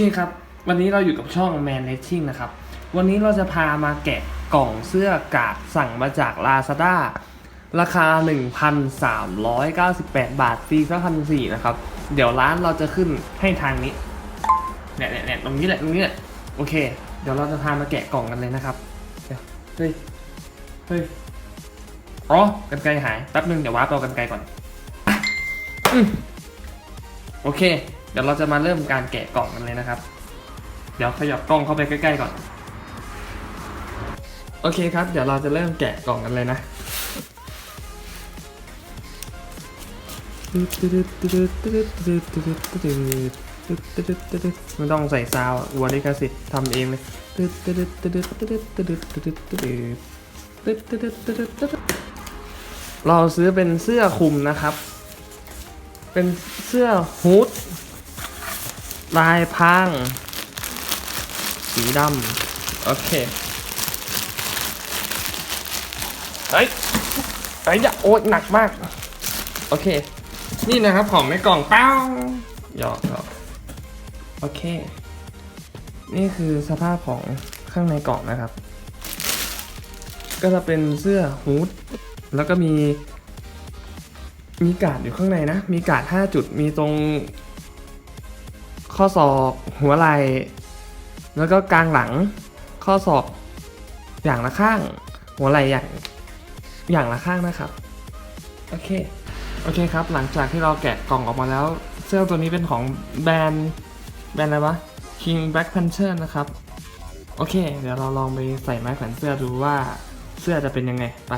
เคครับ วันนี้เราอยู่กับช่อง Man r a c i n g นะครับ วันนี้เราจะพามาแกะกล่องเสื้อกาดสั่งมาจาก Lazada ราคา 1,398 บาทฟรีสักพันสี่นะครับ เดี๋ยวร้านเราจะขึ้นให้ทางนี้เนี่ยเนี่ยตรงนี้แหละตรงนี้แหละโอเค เดี๋ยวเราจะพามาแกะกล่องกันเลยนะครับเฮ้ยเฮ้ยอ๋อกันไกลหายแป๊บนึงเดี๋ยววาร์ปเอากันไกลก่อนอโอเค เดี๋ยวเราจะมาเริ่มการแกะกล่องกันเลยนะครับ เดี๋ยวขยับกล้องเข้าไปใกล้ๆก่อน โอเคครับ เดี๋ยวเราจะเริ่มแกะกล่องกันเลยนะไม่ต้องใส่ซาววัวลิขสิทธิ์ทำเองเลยเราซื้อเป็นเสื้อคลุมนะครับ เป็นเสื้อฮูด ลายพราง สีดำโอเค เฮ้ยเฮ้ยอย่าโอ๊ยหนักมาก โอเค นี่นะครับของในกล่องเป้าหยอกหยอกโอเค นี่คือสภาพของข้างในกล่องนะครับ ก็จะเป็นเสื้อฮูดแล้วก็มี มีการ์ดอยู่ข้างในนะ มีการ์ด5จุด มีตรง ข้อศอกหัวไหล่แล้วก็กลางหลัง ข้อศอกอย่างละข้าง หัวไหล่อย่างอย่างละข้างนะครับโอเคโอเคครับ หลังจากที่เราแกะกล่องออกมาแล้ว เสื้อตัวนี้เป็นของแบรนด์แบรนด์อะไรวะ King Black Panther นะครับ โอเค เดี๋ยวเราลองไปใส่ไม้แขวนเสื้อดูว่าเสื้อจะเป็นยังไงไป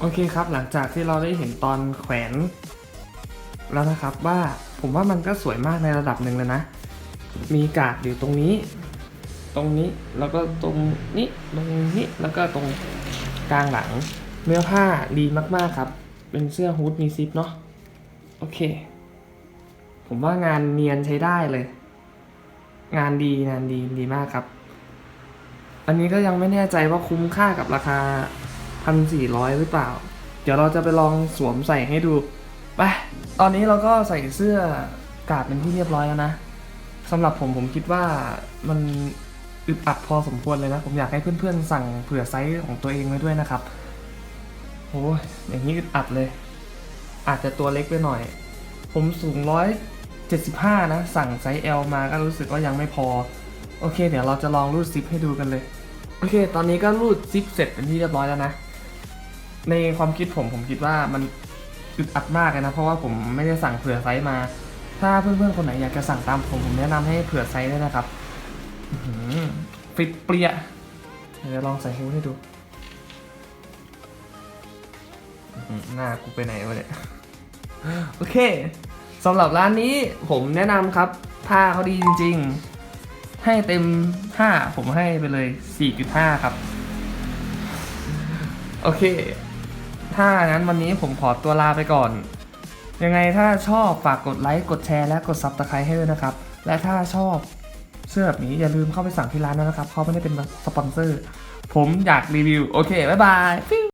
โอเคครับ หลังจากที่เราได้เห็นตอนแขวน แล้วนะครับว่าผมว่ามันก็สวยมากในระดับหนึ่งเลยนะ มีกาดอยู่ตรงนี้ ตรงนี้แล้วก็ตรงนี้ตรงนี้แล้วก็ตรงกลางหลัง เนื้อผ้าดีมากๆครับ เป็นเสื้อฮูดมีซิปเนาะโอเค ผมว่างานเนียนใช้ได้เลย งานดีงานดีดีมากครับ อันนี้ก็ยังไม่แน่ใจว่าคุ้มค่ากับราคาพันสี่ร้อยหรือเปล่า เดี๋ยวเราจะไปลองสวมใส่ให้ดู ไป ตอนนี้เราก็ใส่เสื้อกาดเป็นที่เรียบร้อยแล้วนะสำหรับผมผมคิดว่ามันอึดอัดพอสมควรเลยนะ ผมอยากให้เพื่อนๆ สั่งเผื่อไซส์ของตัวเองไว้ด้วยนะครับโอ้ยอย่างนี้อึดอัดเลย อาจจะตัวเล็กไปหน่อย ผมสูงร้อยเจ็ดสิบห้านะ สั่งไซส์ L มาก็รู้สึกว่ายังไม่พอ โอเค เดี๋ยวเราจะลองรูดซิปให้ดูกันเลย โอเค ตอนนี้ก็รูดซิปเสร็จเป็นที่เรียบร้อยแล้วนะ ในความคิดผมผมคิดว่ามัน อึดอัดมากเลยนะ เพราะว่าผมไม่ได้สั่งเผื่อไซส์มา ถ้าเพื่อนๆคนไหนอยากจะสั่งตามผมผมแนะนำให้เผื่อไซส์ด้วยนะครับฟิตเปรี้ยเดี๋ยวลองใส่ฮูให้ดูอื้อหือหน้ากูไปไหนวะเนี่ยโอเคสำหรับร้านนี้ผมแนะนำครับผ้าเขาดีจริง ๆ ให้เต็ม 5 ผมให้ไปเลย 4.5 ครับ โอเค ถ้านั้นวันนี้ผมขอตัวลาไปก่อน ยังไงถ้าชอบฝากกดไลค์ กดแชร์ และกดซับสไครต์ให้ด้วยนะครับ และถ้าชอบเสื้อแบบนี้อย่าลืมเข้าไปสั่งที่ร้านนะครับเขาไม่ได้เป็นสปอนเซอร์ ผมอยากรีวิว โอเค บ๊ายบายฟิ